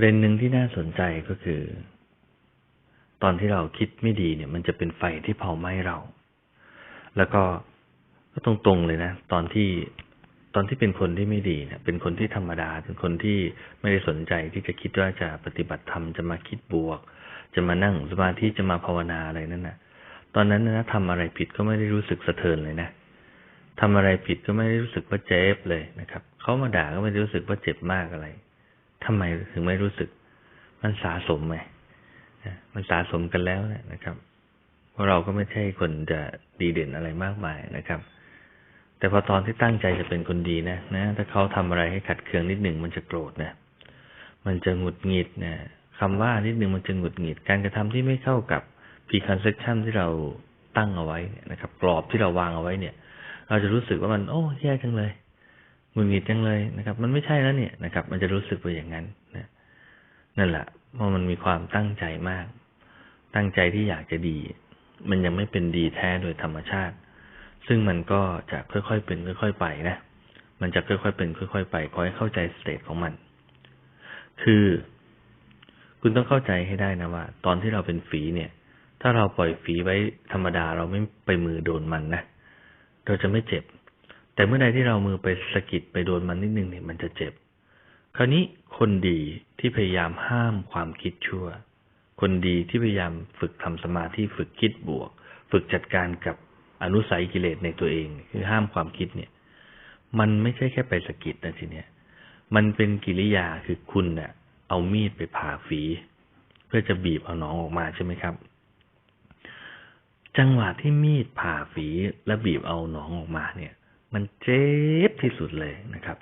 ประเด็นหนึ่งที่น่าสนใจก็คือ ตอนที่เราคิดไม่ดีเนี่ย มันจะเป็นไฟที่เผาไหม้เรา แล้วก็ก็ตรงๆเลยนะ ตอนที่ตอนที่เป็นคนที่ไม่ดีเนี่ยเป็นคนที่ธรรมดา เป็นคนที่ไม่ได้สนใจที่จะคิดว่าจะปฏิบัติธรรมจะมาคิดบวก จะมานั่งสมาธิจะมาภาวนาอะไรนั่นนะตอนนั้นนะทำอะไรผิดก็ไม่ได้รู้สึกสะเทือนเลยนะทำอะไรผิดก็ไม่ได้รู้สึกว่าเจ็บเลยนะครับเขามาด่าก็ไม่ได้รู้สึกว่าเจ็บมากอะไร ทำไมถึงไม่รู้สึก มันสะสมไหมมันสะสมกันแล้วนะครับ เพราะเราก็ไม่ใช่คนจะดีเด่นอะไรมากมายนะครับ แต่พอตอนที่ตั้งใจจะเป็นคนดีนะนะ ถ้าเขาทำอะไรให้ขัดเคืองนิดหนึ่งมันจะโกรธนะ มันจะหงุดหงิดนะคำว่านิดหนึ่งมันจะหงุดหงิด การกระทำที่ไม่เข้ากับ preconception ที่เราตั้งเอาไว้นะครับ กรอบที่เราวางเอาไว้เนี่ย เราจะรู้สึกว่ามัน โอ้แย่จังเลย งุดหงิดจังเลยนะครับ มันไม่ใช่แล้วเนี่ยนะครับ มันจะรู้สึกว่าอย่างนั้นนะนั่นแหละเพราะมันมีความตั้งใจมาก ตั้งใจที่อยากจะดี มันยังไม่เป็นดีแท้โดยธรรมชาติ ซึ่งมันก็จะค่อยๆเป็นค่อย ๆ ไปนะมันจะค่อยๆเป็นค่อย ๆ ไปขอให้เข้าใจสเตตของมัน คือ คุณต้องเข้าใจให้ได้นะว่า ตอนที่เราเป็นฝีเนี่ย ถ้าเราปล่อยฝีไว้ธรรมดาเราไม่ไปมือโดนมันนะเราจะไม่เจ็บ แต่เมื่อใดที่เรามือไปสะกิดไปโดนมันนิดนึงเนี่ยมันจะเจ็บ คราวนี้คนดีที่พยายามห้ามความคิดชั่ว คนดีที่พยายามฝึกทำสมาธิฝึกคิดบวก ฝึกจัดการกับอนุสัยกิเลสในตัวเอง คือห้ามความคิดเนี่ย มันไม่ใช่แค่ไปสะกิดนะทีเนี้ยมันเป็นกิริยาคือคุณเนี่ยเอามีดไปผ่าฝี เพื่อจะบีบเอาหนองออกมาใช่ไหมครับ จังหวะที่มีดผ่าฝีและบีบเอาหนองออกมาเนี่ย มันเจ็บที่สุดเลยนะครับ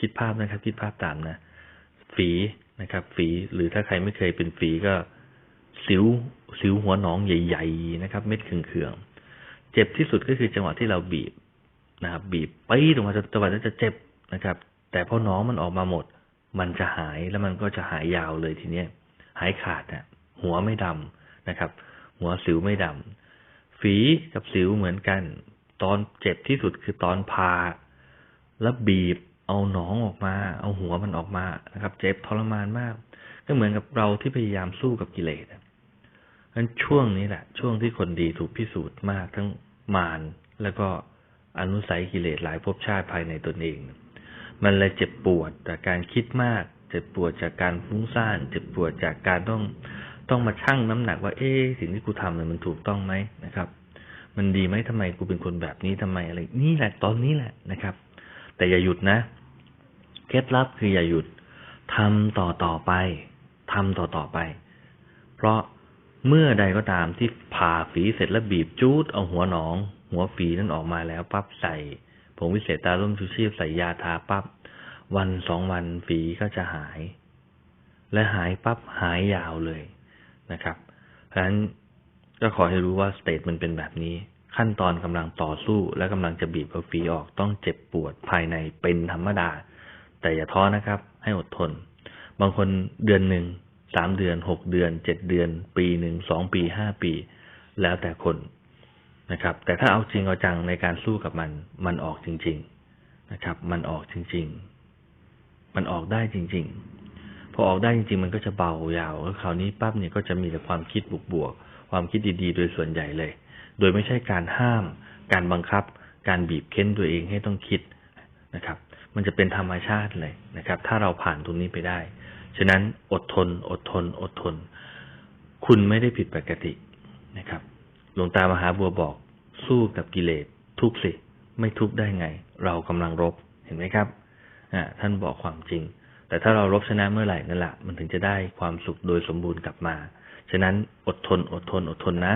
คิดภาพนะครับ คิดภาพตามนะ ฝีนะครับ ฝีหรือถ้าใครไม่เคยเป็นฝีก็ สิวสิวหัวหนองใหญ่ ๆ นะครับ เม็ดเคืองๆเจ็บที่สุดก็คือจังหวะที่เราบีบนะครับ บีบไปตรงมาจังหวะนั้นจะเจ็บนะครับ แต่พอหนองมันออกมาหมด มันจะหายแล้วมันก็จะหายยาวเลยทีเนี้ย หายขาดนะหัวไม่ดำนะครับ หัวสิวไม่ดำฝีกับสิวเหมือนกัน ตอนเจ็บที่สุดคือตอนพาแล้วบีบเอาหนองออกมา เอาหัวมันออกมานะครับ เจ็บทรมานมาก ก็เหมือนกับเราที่พยายามสู้กับกิเลสนั้นช่วงนี้แหละ ช่วงที่คนดีถูกพิสูจน์มากทั้งมารแล้วก็อนุสัยกิเลสหลายภพชาติภายในตนเอง มันเลยเจ็บปวดจากการคิดมาก เจ็บปวดจากการฟุ้งซ่าน เจ็บปวดจากการต้องต้องมาชั่งน้ำหนักว่า เอ๊สิ่งที่กูทำเนี่ยมันถูกต้องไหมนะครับ มันดีไหมทำไมกูเป็นคนแบบนี้ทำไมอะไร นี่แหละตอนนี้แหละนะครับ แต่อย่าหยุดนะ เคล็ดลับคืออย่าหยุดทำต่อต่อไปทำต่อต่อไป เพราะเมื่อใดก็ตามที่ผ่าฝีเสร็จแล้วบีบจูดเอาหัวหนอง หัวฝีนั้นออกมาแล้วปั๊บใส่ผงวิเศษตาล่มชูชีพใส่ยาทาปั๊บวันสองวันฝีก็จะหาย และหายปั๊บหายยาวเลยนะครับเพราะฉะนั้น ก็ขอให้รู้ว่าสเตตมันเป็นแบบนี้ ขั้นตอนกำลังต่อสู้และกำลังจะบีบเอาฝีออกต้องเจ็บปวดภายในเป็นธรรมดา แต่อย่าท้อนะครับ ให้อดทน บางคนเดือนหนึ่งสามเดือนหกเดือนเจ็ดเดือน ปีหนึ่งสองปีห้าปี แล้วแต่คนนะครับ แต่ถ้าเอาจริงเอาจังในการสู้กับมัน มันออกจริง ๆนะครับ มันออกจริง ๆ มันออกได้จริง ๆ อออกได้จริงๆ มันก็จะเบายาวแล้วคราวนี้ปั๊บเนี่ยก็จะมีแต่ความคิดบวกๆความคิดดีๆ โดยส่วนใหญ่เลย โดยไม่ใช่การห้าม การบังคับ การบีบเค้นตัวเองให้ต้องคิดนะครับ มันจะเป็นธรรมชาติเลยนะครับ ถ้าเราผ่านตรงนี้ไปได้ ฉะนั้นอดทน อดทน อดทน คุณไม่ได้ผิดปกตินะครับหลวงตามหาบัวบอกสู้กับกิเลสทุกสิ ไม่ทุกได้ไง เรากำลังรบเห็นไหมครับอ่าท่านบอกความจริง แต่ถ้าเรารบชนะเมื่อไหร่นั่นแหละมันถึงจะได้ความสุขโดยสมบูรณ์กลับมา ฉะนั้นอดทนอดทนอดทนนะ